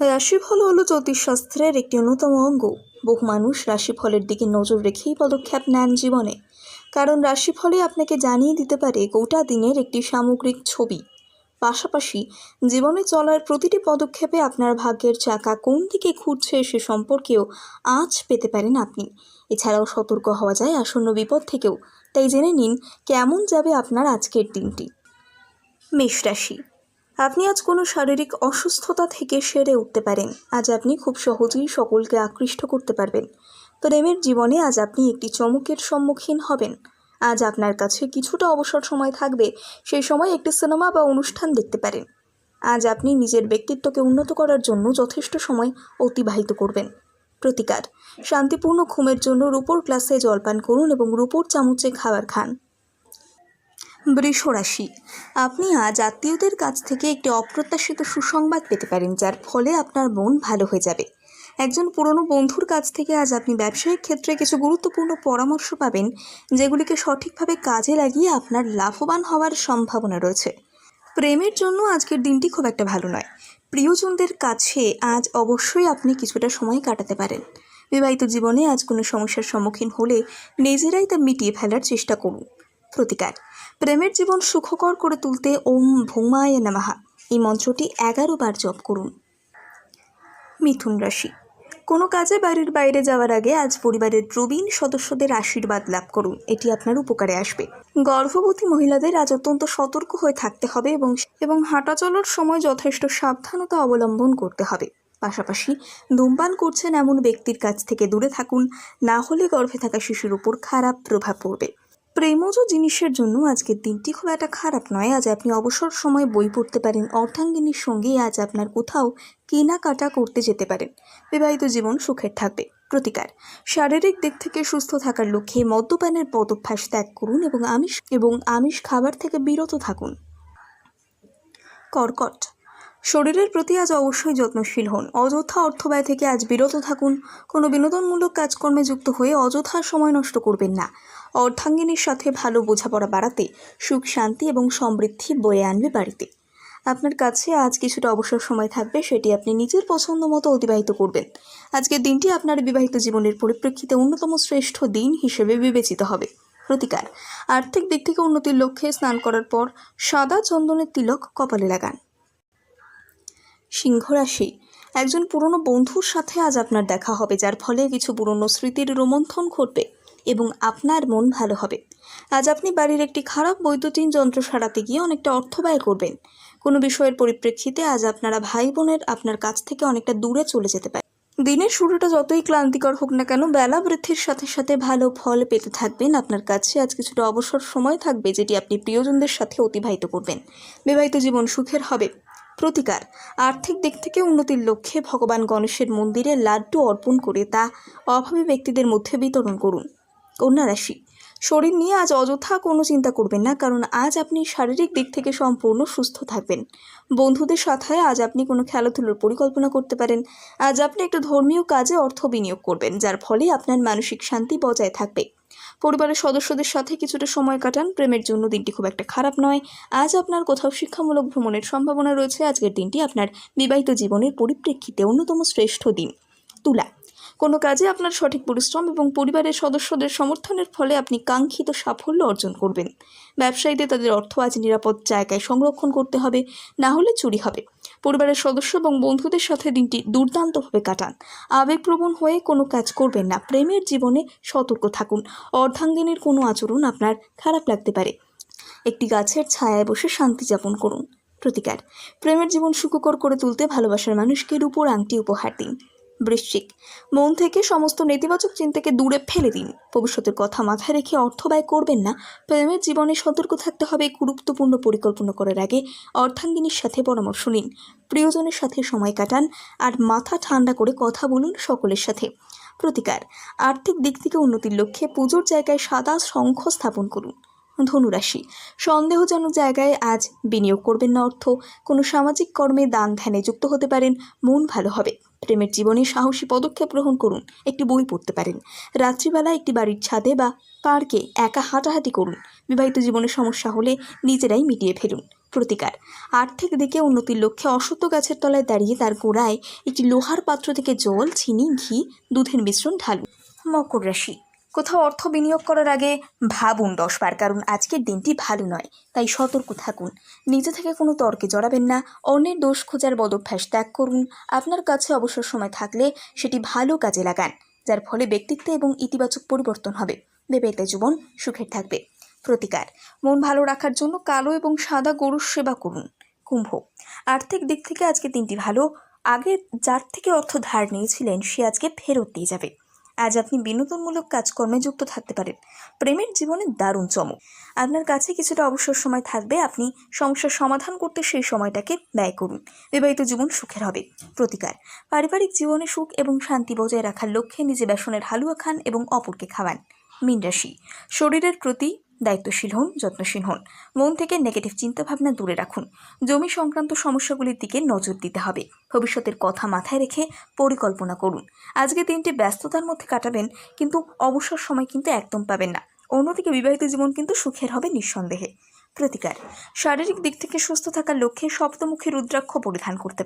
রাশিফল হলো জ্যোতিষশাস্ত্রের একটি অন্যতম অঙ্গ। বহু মানুষ রাশিফলের দিকে নজর রেখেই পদক্ষেপ নেন জীবনে। কারণ রাশিফলে আপনাকে জানিয়ে দিতে পারে গোটা দিনের একটি সামগ্রিক ছবি। পাশাপাশি জীবনে চলার প্রতিটি পদক্ষেপে আপনার ভাগ্যের চাকা কোন দিকে ঘুরছে সে সম্পর্কেও আঁচ পেতে পারেন আপনি। এছাড়াও সতর্ক হওয়া যায় আসন্ন বিপদ থেকেও। তাই জেনে নিন, কেমন যাবে আপনার আজকের দিনটি। মেষ রাশি। আপনি আজ কোনো শারীরিক অসুস্থতা থেকে সেরে উঠতে পারেন। আজ আপনি খুব সহজেই সকলকে আকৃষ্ট করতে পারবেন। প্রেমের জীবনে আজ আপনি একটি চমকের সম্মুখীন হবেন। আজ আপনার কাছে কিছুটা অবসর সময় থাকবে সেই সময় একটি সিনেমা বা অনুষ্ঠান দেখতে পারেন। আজ আপনি নিজের ব্যক্তিত্বকে উন্নত করার জন্য যথেষ্ট সময় অতিবাহিত করবেন। প্রতিকার, শান্তিপূর্ণ ঘুমের জন্য রূপোর গ্লাসে জলপান করুন এবং রূপোর চামচে খাবার খান। বৃষ রাশি। আপনি আজ আত্মীয়দের কাছ থেকে একটি অপ্রত্যাশিত সুসংবাদ পেতে পারেন, যার ফলে আপনার মন ভালো হয়ে যাবে। একজন পুরনো বন্ধুর কাছ থেকে আজ আপনি ব্যবসায়িক ক্ষেত্রে কিছু গুরুত্বপূর্ণ পরামর্শ পাবেন, যেগুলিকে সঠিকভাবে কাজে লাগিয়ে আপনার লাভবান হওয়ার সম্ভাবনা রয়েছে। প্রেমের জন্য আজকের দিনটি খুব একটা ভালো নয়। প্রিয়জনদের কাছে আজ অবশ্যই আপনি কিছুটা সময় কাটাতে পারেন। বিবাহিত জীবনে আজ কোনো সমস্যার সম্মুখীন হলে নিজেরাই তা মিটিয়ে ফেলার চেষ্টা করুন। প্রতিকার। প্রেমের জীবন সুখকর করে তুলতে ওম ভৌমায় নামাহা এই মন্ত্রটি এগারো বার জপ করুন। মিথুন রাশি। কোনো কাজে বাড়ির বাইরে যাওয়ার আগে আজ পরিবারের প্রবীণ সদস্যদের আশীর্বাদ লাভ করুন। এটি আপনার উপকারে আসবে। গর্ভবতী মহিলাদের আজ অত্যন্ত সতর্ক হয়ে থাকতে হবে এবং এবং হাঁটা চলার সময় যথেষ্ট সাবধানতা অবলম্বন করতে হবে। পাশাপাশি ধূমপান করছেন এমন ব্যক্তির কাছ থেকে দূরে থাকুন। না হলে গর্ভে থাকা শিশুর উপর খারাপ প্রভাব পড়বে। প্রেমজ জিনিসের জন্য আজকের দিনটি খুব একটা খারাপ নয়। আজ আপনি অবসর সময় বই পড়তে পারেন, অর্ধাঙ্গিনীর সঙ্গে আজ আপনার কোথাও কেনাকাটা করতে যেতে পারেন। বিবাহিত জীবন সুখের থাকবে। প্রতিকার। শারীরিক দিক থেকে সুস্থ থাকার লক্ষ্যে মদ্যপানের পদভ্যাস ত্যাগ করুন এবং আমিষ এবং আমিষ খাবার থেকে বিরত থাকুন। কর্কট। শরীরের প্রতি আজ অবশ্যই যত্নশীল হন। অযথা অর্থব্যয় থেকে আজ বিরত থাকুন। কোনো বিনোদনমূলক কাজকর্মে যুক্ত হয়ে অযথা সময় নষ্ট করবেন না। অর্ধাঙ্গিনীর সাথে ভালো বোঝাপড়া বাড়াতে সুখ, শান্তি এবং সমৃদ্ধি বয়ে আনবে বাড়িতে। আপনার কাছে আজ কিছুটা অবসর সময় থাকবে, সেটি আপনি নিজের পছন্দ মতো অতিবাহিত করবেন। আজকের দিনটি আপনার বিবাহিত জীবনের পরিপ্রেক্ষিতে অন্যতম শ্রেষ্ঠ দিন হিসেবে বিবেচিত হবে। প্রতিকার। আর্থিক দিক থেকে উন্নতির লক্ষ্যে স্নান করার পর সাদা চন্দনের তিলক কপালে লাগান। সিংহ রাশি একজন পুরনো বন্ধুর সাথে আজ আপনার দেখা হবে, যার ফলে কিছু পুরনো স্মৃতির রোমন্থন ঘটবে এবং আপনার মন ভালো হবে। আজ আপনি বাড়ির একটি খারাপ বৈদ্যুতিন যন্ত্র সারাতে গিয়ে অনেকটা অর্থ ব্যয় করবেন। কোনো বিষয়ের পরিপ্রেক্ষিতে আজ আপনারা ভাই বোনের আপনার কাছ থেকে অনেকটা দূরে চলে যেতে পারে দিনের শুরুটা যতই ক্লান্তিকর হোক না কেন, বেলা বৃদ্ধির সাথে সাথে ভালো ফল পেতে থাকবেন আপনার কাছে। আজ কিছুটা অবসর সময় থাকবে, যেটি আপনি প্রিয়জনদের সাথে অতিবাহিত করবেন। বিবাহিত জীবন সুখের হবে। প্রতিকার। আর্থিক দিক থেকে উন্নতির লক্ষ্যে ভগবান গণেশের মন্দিরে লাড্ডু অর্পণ করে তা অভাবী ব্যক্তিদের মধ্যে বিতরণ করুন। কন্যা রাশি, শরীর নিয়ে আজ অযথা কোনো চিন্তা করবেন না, কারণ আজ আপনি শারীরিক দিক থেকে সম্পূর্ণ সুস্থ থাকবেন। বন্ধুদের সাথে আজ আপনি কোনো খেলাধুলোর পরিকল্পনা করতে পারেন। আজ আপনি একটা ধর্মীয় কাজে অর্থ বিনিয়োগ করবেন, যার ফলে আপনার মানসিক শান্তি বজায় থাকবে। পরিবারের সদস্যদের সাথে কিছুটা সময় কাটান। প্রেমের জন্য দিনটি খুব একটা খারাপ নয়। আজ আপনার কোথাও শিক্ষামূলক ভ্রমণের সম্ভাবনা রয়েছে। আজকের দিনটি আপনার বিবাহিত জীবনের পরিপ্রেক্ষিতে অন্যতম শ্রেষ্ঠ দিন। তুলা কোনো কাজে আপনার সঠিক পরিশ্রম এবং পরিবারের সদস্যদের সমর্থনের ফলে আপনি কাঙ্ক্ষিত সাফল্য অর্জন করবেন। ব্যবসায়ীদের তাদের অর্থ আজ নিরাপদ জায়গায় সংরক্ষণ করতে হবে, না হলে চুরি হবে। পরিবারের সদস্য এবং বন্ধুদের সাথে দিনটি দুর্দান্তভাবে কাটান। আবেগপ্রবণ হয়ে কোনো কাজ করবেন না। প্রেমের জীবনে সতর্ক থাকুন। অর্ধাঙ্গিনীর কোনো আচরণ আপনার খারাপ লাগতে পারে। একটি গাছের ছায়ায় বসে শান্তি যাপন করুন। প্রতিকার। প্রেমের জীবন সুখকর করে তুলতে ভালোবাসার মানুষকে রূপোর আংটি উপহার দিন। বৃশ্চিক। মন থেকে সমস্ত নেতিবাচক চিন্তাকে দূরে ফেলে দিন। ভবিষ্যতের কথা মাথায় রেখে অর্থ ব্যয় করবেন না। প্রেমের জীবনে সতর্ক থাকতে হবে, গুরুত্বপূর্ণ পরিকল্পনা করার আগে অর্থাঙ্গিনীর সাথে পরামর্শ নিন। প্রিয়জনের সাথে সময় কাটান আর মাথা ঠান্ডা করে কথা বলুন সকলের সাথে। প্রতিকার, আর্থিক দিক থেকে উন্নতির লক্ষ্যে পুজোর জায়গায় সাদা শঙ্খ স্থাপন করুন। ধনুরাশি। সন্দেহজনক জায়গায় আজ বিনিয়োগ করবেন না অর্থ। কোনো সামাজিক কর্মে দান ধ্যানে যুক্ত হতে পারেন। মন ভালো হবে। প্রেমের জীবনে সাহসী পদক্ষেপ গ্রহণ করুন। একটি বই পড়তে পারেন। রাত্রিবেলা একটি বাড়ির ছাদে বা পার্কে একা হাঁটাহাঁটি করুন। বিবাহিত জীবনে সমস্যা হলে নিজেরাই মিটিয়ে ফেলুন। প্রতিকার। আর্থিক দিকে উন্নতির লক্ষ্যে অসত্য গাছের তলায় দাঁড়িয়ে তার গোড়ায় একটি লোহার পাত্র থেকে জল, চিনি, ঘি, দুধের মিশ্রণ ঢালুন। মকর রাশি। কোথাও অর্থ বিনিয়োগ করার আগে ভাবুন দশবার কারণ আজকের দিনটি ভালো নয়, তাই সতর্ক থাকুন। নিজে থেকে কোনো তর্কে জড়াবেন না, অন্যের দোষ খোঁজার বদভ্যাস ত্যাগ করুন। আপনার কাছে অবসর সময় থাকলে সেটি ভালো কাজে লাগান, যার ফলে ব্যক্তিত্ব এবং ইতিবাচক পরিবর্তন হবে। বিবাহিত জীবন সুখের থাকবে। প্রতিকার, মন ভালো রাখার জন্য কালো এবং সাদা গরুর সেবা করুন। কুম্ভ, আর্থিক দিক থেকে আজকে দিনটি ভালো, আগে যার থেকে অর্থ ধার নিয়েছিলেন সে আজকে ফেরত দিয়ে যাবে। আজ আপনি বিনোদনমূলক কাজকর্মে যুক্ত থাকতে পারেন। প্রেমের জীবনে দারুণ চমক। আপনার কাছে কিছুটা অবসর সময় থাকবে, আপনি সমস্যার সমাধান করতে সেই সময়টাকে ব্যয় করুন। বিবাহিত জীবন সুখের হবে। প্রতিকার। পারিবারিক জীবনে সুখ এবং শান্তি বজায় রাখার লক্ষ্যে নিজে বেসনের হালুয়া খান এবং অপরকে খাওয়ান। মীন রাশি শরীরের প্রতি দায়িত্বশীল হন, যত্নশীল হন। মন থেকে নেগেটিভ চিন্তাভাবনা দূরে রাখুন। জমি সংক্রান্ত সমস্যাগুলির দিকে নজর দিতে হবে। ভবিষ্যতের কথা মাথায় রেখে পরিকল্পনা করুন। আজকে দিনটি ব্যস্ততার মধ্যে কাটাবেন, কিন্তু অবসর সময় কিন্তু একদম পাবেন না। অন্যদিকে বিবাহিত জীবন কিন্তু সুখের হবে নিঃসন্দেহে। প্রতিকার। শারীরিক দিক থেকে সুস্থ থাকার লক্ষ্যে সপ্তমুখী রুদ্রাক্ষ পরিধান করতে